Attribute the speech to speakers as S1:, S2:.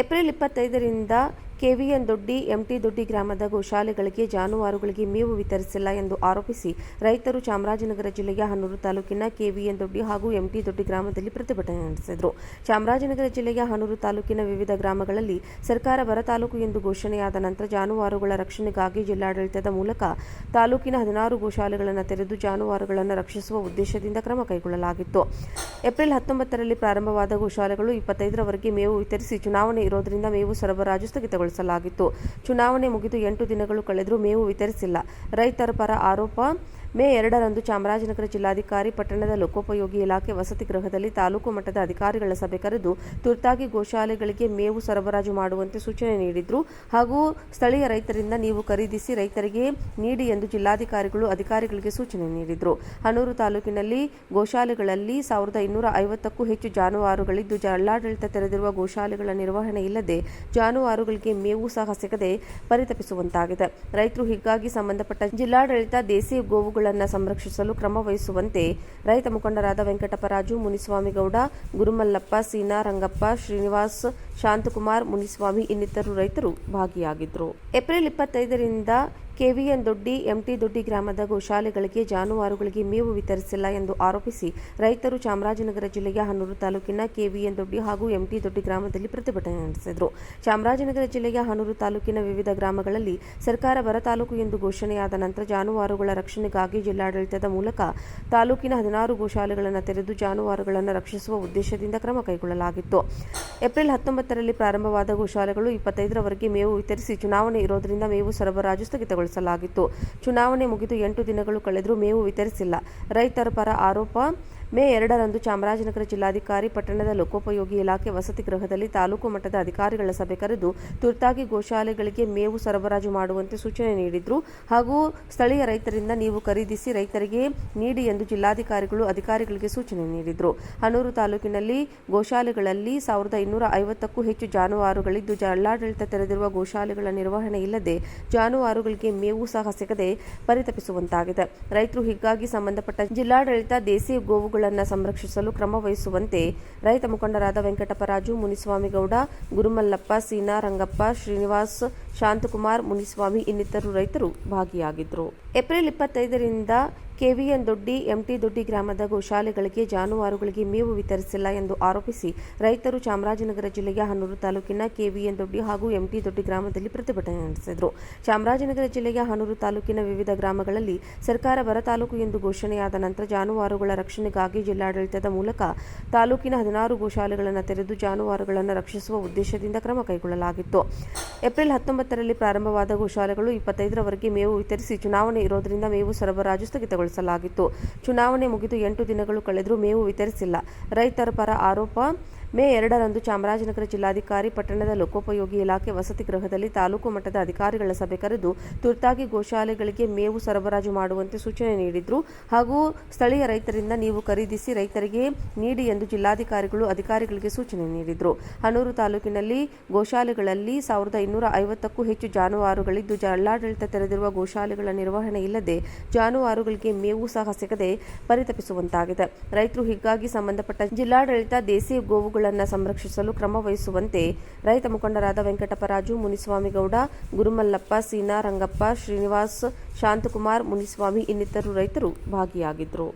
S1: April ಇಪ್ಪತ್ತೈದರಿಂದ KVN ದೊಡ್ಡಿ, ಎಂಟಿ ದೊಡ್ಡಿ ಗ್ರಾಮದ ಗೋಶಾಲೆಗಳಿಗೆ ಜಾನುವಾರುಗಳಿಗೆ ಮೇವು ವಿತರಿಸಿಲ್ಲ ಎಂದು ಆರೋಪಿಸಿ ರೈತರು ಚಾಮರಾಜನಗರ ಜಿಲ್ಲೆಯ ಹನೂರು ತಾಲೂಕಿನ ಕೆವಿಎನ್ ದೊಡ್ಡಿ ಹಾಗೂ ಎಂಟಿ ದೊಡ್ಡಿ ಗ್ರಾಮದಲ್ಲಿ ಪ್ರತಿಭಟನೆ ನಡೆಸಿದರು. ಚಾಮರಾಜನಗರ ಜಿಲ್ಲೆಯ ಹನೂರು ತಾಲೂಕಿನ ವಿವಿಧ ಗ್ರಾಮಗಳಲ್ಲಿ ಸರ್ಕಾರ ಬರ ತಾಲೂಕು ಎಂದು ಘೋಷಣೆಯಾದ ನಂತರ ಜಾನುವಾರುಗಳ ರಕ್ಷಣೆಗಾಗಿ ಜಿಲ್ಲಾಡಳಿತದ ಮೂಲಕ ತಾಲೂಕಿನ ಹದಿನಾರು ಗೋಶಾಲೆಗಳನ್ನು ತೆರೆದು ಜಾನುವಾರುಗಳನ್ನು ರಕ್ಷಿಸುವ ಉದ್ದೇಶದಿಂದ ಕ್ರಮ ಕೈಗೊಳ್ಳಲಾಗಿತ್ತು. ಏಪ್ರಿಲ್ ಹತ್ತೊಂಬತ್ತರಲ್ಲಿ ಪ್ರಾರಂಭವಾದ ಗೋಶಾಲೆಗಳು ಇಪ್ಪತ್ತೈದರವರೆಗೆ ಮೇವು ವಿತರಿಸಿ ಚುನಾವಣೆ ಇರೋದರಿಂದ ಮೇವು ಸರಬರಾಜು ಸ್ಥಗಿತಗೊಳಿಸಲಾಗಿತ್ತು ಚುನಾವಣೆ ಮುಗಿದು ಎಂಟು ದಿನಗಳು ಕಳೆದರೂ ಮೇವು ವಿತರಿಸಿಲ್ಲ. ರೈತರ ಪರ ಆರೋಪ ಮೇ ಎರಡರಂದು ಚಾಮರಾಜನಗರ ಜಿಲ್ಲಾಧಿಕಾರಿ ಪಟ್ಟಣದ ಲೋಕೋಪಯೋಗಿ ಇಲಾಖೆ ವಸತಿ ಗೃಹದಲ್ಲಿ ತಾಲೂಕು ಮಟ್ಟದ ಅಧಿಕಾರಿಗಳ ಸಭೆ ಕರೆದು ತುರ್ತಾಗಿ ಗೋಶಾಲೆಗಳಿಗೆ ಮೇವು ಸರಬರಾಜು ಮಾಡುವಂತೆ ಸೂಚನೆ ನೀಡಿದ್ರು. ಹಾಗೂ ಸ್ಥಳೀಯ ರೈತರಿಂದ ನೀವು ಖರೀದಿಸಿ ರೈತರಿಗೆ ನೀಡಿ ಎಂದು ಜಿಲ್ಲಾಧಿಕಾರಿಗಳು ಅಧಿಕಾರಿಗಳಿಗೆ ಸೂಚನೆ ನೀಡಿದ್ರು. ಹನೂರು ತಾಲೂಕಿನಲ್ಲಿ ಗೋಶಾಲೆಗಳಲ್ಲಿ ಸಾವಿರದ ಇನ್ನೂರ ಐವತ್ತಕ್ಕೂ ಹೆಚ್ಚು ಜಾನುವಾರುಗಳಿದ್ದು, ಜಿಲ್ಲಾಡಳಿತ ತೆರೆದಿರುವ ಗೋಶಾಲೆಗಳ ನಿರ್ವಹಣೆ ಇಲ್ಲದೆ ಜಾನುವಾರುಗಳಿಗೆ ಮೇವು ಸಹ ಸಿಗದೆ ಪರಿತಪಿಸುವಂತಾಗಿದೆ. ರೈತರು ಹೀಗಾಗಿ ಸಂಬಂಧಪಟ್ಟ ಜಿಲ್ಲಾಡಳಿತ ದೇಸಿ ಗೋವುಗಳನ್ನು ಸಂರಕ್ಷಿಸಲು ಕ್ರಮ ವಹಿಸುವಂತೆ ರೈತ ಮುಖಂಡರಾದ ವೆಂಕಟಪರಾಜು ಮುನಿಸ್ವಾಮಿಗೌಡ, ಗುರುಮಲ್ಲಪ್ಪ ಸೀನಾ ರಂಗಪ್ಪ ಶ್ರೀನಿವಾಸ್, ಶಾಂತಕುಮಾರ್, ಮುನಿಸ್ವಾಮಿ ಇನ್ನಿತರು ರೈತರು ಭಾಗಿಯಾಗಿದ್ದರು ಏಪ್ರಿಲ್ ಇಪ್ಪತ್ತೈದರಿಂದ ಕೆವಿಎನ್ ದೊಡ್ಡಿ, ಎಂಟಿ ದೊಡ್ಡಿ ಗ್ರಾಮದ ಗೋಶಾಲೆಗಳಿಗೆ ಜಾನುವಾರುಗಳಿಗೆ ಮೇವು ವಿತರಿಸಿಲ್ಲ ಎಂದು ಆರೋಪಿಸಿ ರೈತರು ಚಾಮರಾಜನಗರ ಜಿಲ್ಲೆಯ ಹನೂರು ತಾಲೂಕಿನ ಕೆವಿಎನ್ ದೊಡ್ಡಿ ಹಾಗೂ ಎಂಟಿ ದೊಡ್ಡಿ ಗ್ರಾಮದಲ್ಲಿ ಪ್ರತಿಭಟನೆ ನಡೆಸಿದರು. ಚಾಮರಾಜನಗರ ಜಿಲ್ಲೆಯ ಹನೂರು ತಾಲೂಕಿನ ವಿವಿಧ ಗ್ರಾಮಗಳಲ್ಲಿ ಸರ್ಕಾರ ಬರ ತಾಲೂಕು ಎಂದು ಘೋಷಣೆಯಾದ ನಂತರ ಜಾನುವಾರುಗಳ ರಕ್ಷಣೆಗಾಗಿ ಜಿಲ್ಲಾಡಳಿತದ ಮೂಲಕ ತಾಲೂಕಿನ ಹದಿನಾರು ಗೋಶಾಲೆಗಳನ್ನು ತೆರೆದು ಜಾನುವಾರುಗಳನ್ನು ರಕ್ಷಿಸುವ ಉದ್ದೇಶದಿಂದ ಕ್ರಮ ಕೈಗೊಳ್ಳಲಾಗಿತ್ತು. ಏಪ್ರಿಲ್ ಹತ್ತೊಂಬತ್ತರಲ್ಲಿ ಪ್ರಾರಂಭವಾದ ಗೋಶಾಲೆಗಳು ಇಪ್ಪತ್ತೈದರವರೆಗೆ ಮೇವು ವಿತರಿಸಿ ಚುನಾವಣೆ ಇರೋದರಿಂದ ಮೇವು ಸರಬರಾಜು ಸ್ಥಗಿತಗೊಳಿಸಲಾಗಿತ್ತು ಚುನಾವಣೆ ಮುಗಿದು ಎಂಟು ದಿನಗಳು ಕಳೆದರೂ ಮೇವು ವಿತರಿಸಿಲ್ಲ. ರೈತರ ಪರ ಆರೋಪ ಮೇ ಎರಡರಂದು ಚಾಮರಾಜನಗರ ಜಿಲ್ಲಾಧಿಕಾರಿ ಪಟ್ಟಣದ ಲೋಕೋಪಯೋಗಿ ಇಲಾಖೆ ವಸತಿ ಗೃಹದಲ್ಲಿ ತಾಲೂಕು ಮಟ್ಟದ ಅಧಿಕಾರಿಗಳ ಸಭೆ ಕರೆದು ತುರ್ತಾಗಿ ಗೋಶಾಲೆಗಳಿಗೆ ಮೇವು ಸರಬರಾಜು ಮಾಡುವಂತೆ ಸೂಚನೆ ನೀಡಿದ್ರು. ಹಾಗೂ ಸ್ಥಳೀಯ ರೈತರಿಂದ ನೀವು ಖರೀದಿಸಿ ರೈತರಿಗೆ ನೀಡಿ ಎಂದು ಜಿಲ್ಲಾಧಿಕಾರಿಗಳು ಅಧಿಕಾರಿಗಳಿಗೆ ಸೂಚನೆ ನೀಡಿದ್ರು. ಹನೂರು ತಾಲೂಕಿನಲ್ಲಿ ಗೋಶಾಲೆಗಳಲ್ಲಿ ಸಾವಿರದ ಇನ್ನೂರ ಐವತ್ತಕ್ಕೂ ಹೆಚ್ಚು ಜಾನುವಾರುಗಳಿದ್ದು, ಜಿಲ್ಲಾಡಳಿತ ತೆರೆದಿರುವ ಗೋಶಾಲೆಗಳ ನಿರ್ವಹಣೆ ಇಲ್ಲದೆ ಜಾನುವಾರುಗಳಿಗೆ ಮೇವು ಸಹ ಸಿಗದೆ ಪರಿತಪಿಸುವಂತಾಗಿದೆ. ರೈತರು ಹೀಗಾಗಿ ಸಂಬಂಧಪಟ್ಟ ಜಿಲ್ಲಾಡಳಿತ ದೇಸಿ ಗೋವುಗಳನ್ನು ಸಂರಕ್ಷಿಸಲು ಕ್ರಮ ವಹಿಸುವಂತೆ ರೈತ ಮುಖಂಡರಾದ ವೆಂಕಟಪರಾಜು ಮುನಿಸ್ವಾಮಿಗೌಡ, ಗುರುಮಲ್ಲಪ್ಪ, ಸೀನಾ ರಂಗಪ್ಪ, ಶ್ರೀನಿವಾಸ್, ಶಾಂತಕುಮಾರ್, ಮುನಿಸ್ವಾಮಿ ಇನ್ನಿತರರು ರೈತರು ಭಾಗಿಯಾಗಿದ್ದರು. ಏಪ್ರಿಲ್ ಇಪ್ಪತ್ತೈದರಿಂದ ಕೆವಿಎನ್ ದೊಡ್ಡಿ, ಎಂಟಿ ದೊಡ್ಡಿ ಗ್ರಾಮದ ಗೋಶಾಲೆಗಳಿಗೆ ಜಾನುವಾರುಗಳಿಗೆ ಮೇವು ವಿತರಿಸಿಲ್ಲ ಎಂದು ಆರೋಪಿಸಿ ರೈತರು ಚಾಮರಾಜನಗರ ಜಿಲ್ಲೆಯ ಹನೂರು ತಾಲೂಕಿನ ಕೆವಿಎನ್ ದೊಡ್ಡಿ ಹಾಗೂ ಎಂಟಿ ದೊಡ್ಡಿ ಗ್ರಾಮದಲ್ಲಿ ಪ್ರತಿಭಟನೆ ನಡೆಸಿದರು. ಚಾಮರಾಜನಗರ ಜಿಲ್ಲೆಯ ಹನೂರು ತಾಲೂಕಿನ ವಿವಿಧ ಗ್ರಾಮಗಳಲ್ಲಿ ಸರ್ಕಾರ ಬರ ತಾಲೂಕು ಎಂದು ಘೋಷಣೆಯಾದ ನಂತರ ಜಾನುವಾರುಗಳ ರಕ್ಷಣೆಗಾಗಿ ಜಿಲ್ಲಾಡಳಿತದ ಮೂಲಕ ತಾಲೂಕಿನ ಹದಿನಾರು ಗೋಶಾಲೆಗಳನ್ನು ತೆರೆದು ಜಾನುವಾರುಗಳನ್ನು ರಕ್ಷಿಸುವ ಉದ್ದೇಶದಿಂದ ಕ್ರಮ ಕೈಗೊಳ್ಳಲಾಗಿತ್ತು. ಏಪ್ರಿಲ್ ಹತ್ತೊಂಬತ್ತರಲ್ಲಿ ಪ್ರಾರಂಭವಾದ ಗೋಶಾಲೆಗಳು ಇಪ್ಪತ್ತೈದರವರೆಗೆ ಮೇವು ವಿತರಿಸಿ ಚುನಾವಣೆ ಇರೋದರಿಂದ ಮೇವು ಸರಬರಾಜು ಸ್ಥಗಿತಗೊಳಿಸಲಾಗಿತ್ತು ಚುನಾವಣೆ ಮುಗಿದು ಎಂಟು ದಿನಗಳು ಕಳೆದರೂ ಮೇವು ವಿತರಿಸಿಲ್ಲ. ರೈತರ ಪರ ಆರೋಪ ಮೇ ಎರಡರಂದು ಚಾಮರಾಜನಗರ ಜಿಲ್ಲಾಧಿಕಾರಿ ಪಟ್ಟಣದ ಲೋಕೋಪಯೋಗಿ ಇಲಾಖೆ ವಸತಿ ಗೃಹದಲ್ಲಿ ತಾಲೂಕು ಮಟ್ಟದ ಅಧಿಕಾರಿಗಳ ಸಭೆ ಕರೆದು ತುರ್ತಾಗಿ ಗೋಶಾಲೆಗಳಿಗೆ ಮೇವು ಸರಬರಾಜು ಮಾಡುವಂತೆ ಸೂಚನೆ ನೀಡಿದ್ರು. ಹಾಗೂ ಸ್ಥಳೀಯ ರೈತರಿಂದ ನೀವು ಖರೀದಿಸಿ ರೈತರಿಗೆ ನೀಡಿ ಎಂದು ಜಿಲ್ಲಾಧಿಕಾರಿಗಳು ಅಧಿಕಾರಿಗಳಿಗೆ ಸೂಚನೆ ನೀಡಿದ್ರು. ಹನೂರು ತಾಲೂಕಿನಲ್ಲಿ ಗೋಶಾಲೆಗಳಲ್ಲಿ ಸಾವಿರದ ಇನ್ನೂರ ಐವತ್ತಕ್ಕೂ ಹೆಚ್ಚು ಜಾನುವಾರುಗಳಿದ್ದು, ಜಿಲ್ಲಾಡಳಿತ ತೆರೆದಿರುವ ಗೋಶಾಲೆಗಳ ನಿರ್ವಹಣೆ ಇಲ್ಲದೆ ಜಾನುವಾರುಗಳಿಗೆ ಮೇವು ಸಹ ಸಿಗದೆ ಪರಿತಪಿಸುವಂತಾಗಿದೆ. ರೈತರು ಹೀಗಾಗಿ ಸಂಬಂಧಪಟ್ಟ ಜಿಲ್ಲಾಡಳಿತ ದೇಸಿ ಗೋವುಗಳನ್ನು ಸಂರಕ್ಷಿಸಲು ಕ್ರಮ ವಹಿಸುವಂತೆ ರೈತ ಮುಖಂಡರಾದ ವೆಂಕಟಪರಾಜು ಮುನಿಸ್ವಾಮಿಗೌಡ, ಗುರುಮಲ್ಲಪ್ಪ, ಸೀನಾ ರಂಗಪ್ಪ, ಶ್ರೀನಿವಾಸ್, ಶಾಂತಕುಮಾರ್, ಮುನಿಸ್ವಾಮಿ ಇನ್ನಿತರು ರೈತರು ಭಾಗಿಯಾಗಿದ್ದರು.